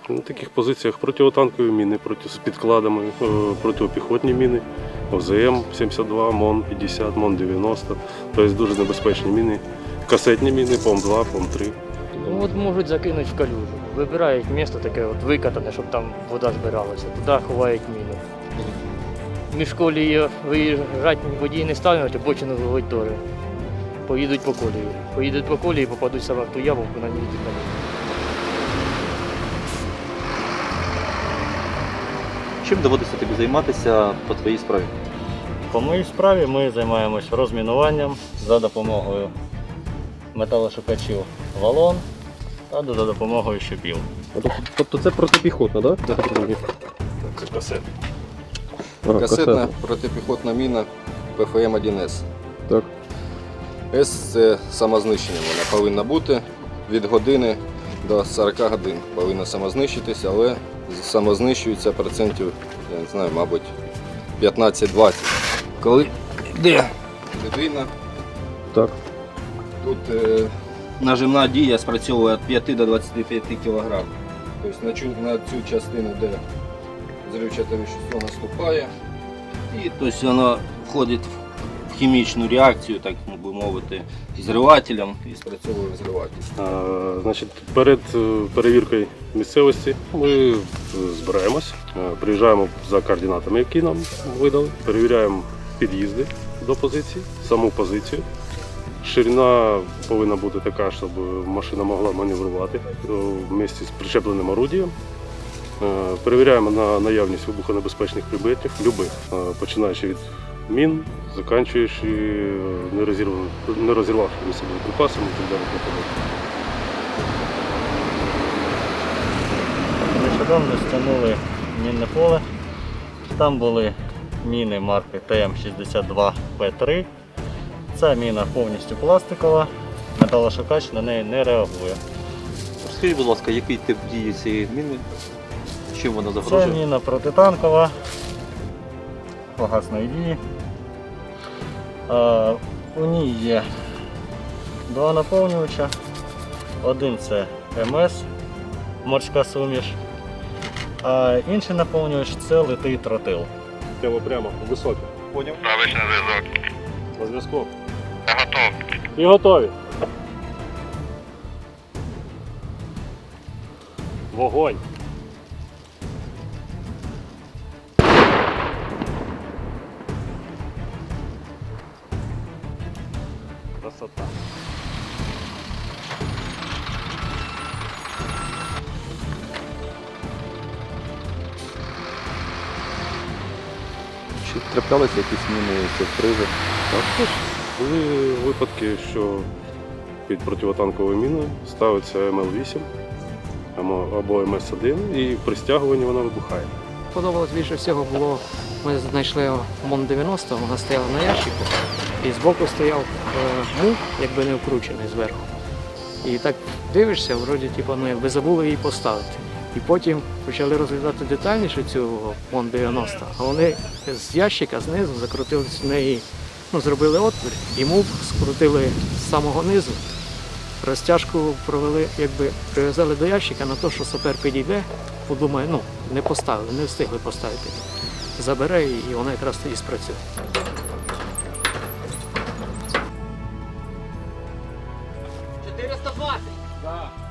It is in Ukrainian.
місці. На таких позиціях противотанкові міни проти з підкладами, е, протипіхотні міни, ОЗМ 72, МОН 50, МОН 90. Тобто дуже небезпечні міни. Касетні міни, ПОМ-2, ПОМ-3. Ну от можуть закинути в калюжу. Вибирають місце таке от викатане, щоб там вода збиралася. Туди ховають міни. Між колії виїжджати водій не стануть, обочину виводять теж. Поїдуть по колії. Поїдуть по колії, попадуть саме в ту яму, на ній йдуть на міни. Чим доводиться тобі займатися по твоїй справі? По моїй справі ми займаємось розмінуванням за допомогою металошукачів валон та за допомогою щепів. Тобто це протипіхотна, так? Да? Це касети. Ага, Касетна протипіхотна міна ПФМ-1С. Так. С це самознищення вона повинна бути від години до 40 годин. Повинна самознищитися, але самознищується процентів, я не знаю, мабуть, 15-20. Коли йде людина, Так. тут е, нажимна дія спрацьовує від 5 до 25 кг. Тобто на цю, на цю частину, де зривчате вещество наступає, і тобто воно входить в хімічну реакцію, так би мовити, зривателем і спрацьовує взриватель. А, Значить, перед е, перевіркою місцевості ми е, збираємось, е, приїжджаємо за координатами, які нам видали, перевіряємо під'їзди до позиції, саму позицію. Ширина повинна бути така, щоб машина могла маневрувати в місці з причепленим орудієм. Перевіряємо на наявність вибухонебезпечних предметів, любих, починаючи від мін, закінчуючи е, нерозірваними- нерозірвавшимися боєприпасами і так далі. і так далі. Нещодавно стягнули мінне поле. Там були міни марки ТМ62П3. Ця міна повністю пластикова, металошукач на неї не реагує. Скажіть, будь ласка, який тип дії цієї міни? Чим вона Це міна протитанкова, погасної. Е, у ній є два наповнювача. Один це МС, морська суміш, а інший наповнювач це литий тротил. Прямо прямо, високе. Поняв? Правильний зв'язок. На зв'язку. Я готов. І готові. Вогонь. Красота. Чи траплялися якісь міни сюрпризи? Також були випадки, що під противотанковою міною ставиться МЛ-8 або або МС-1 і при стягуванні вона вибухає. Подобалось більше всього було, ми знайшли МОН 90, вона стояла на ящику, і збоку стояв е, мух, якби не вкручений зверху. І так дивишся, вроді, типу, ну, якби забули її поставити. І потім почали розглядати детальніше цю МОН 90, а вони з ящика знизу закрутили в неї, ну, зробили отвір, і мув скрутили з самого низу. Розтяжку провели, якби прив'язали до ящика на те, що сапер підійде, подумає, ну, не поставили, не встигли поставити. Забере і вона якраз тоді спрацює. 420. Да.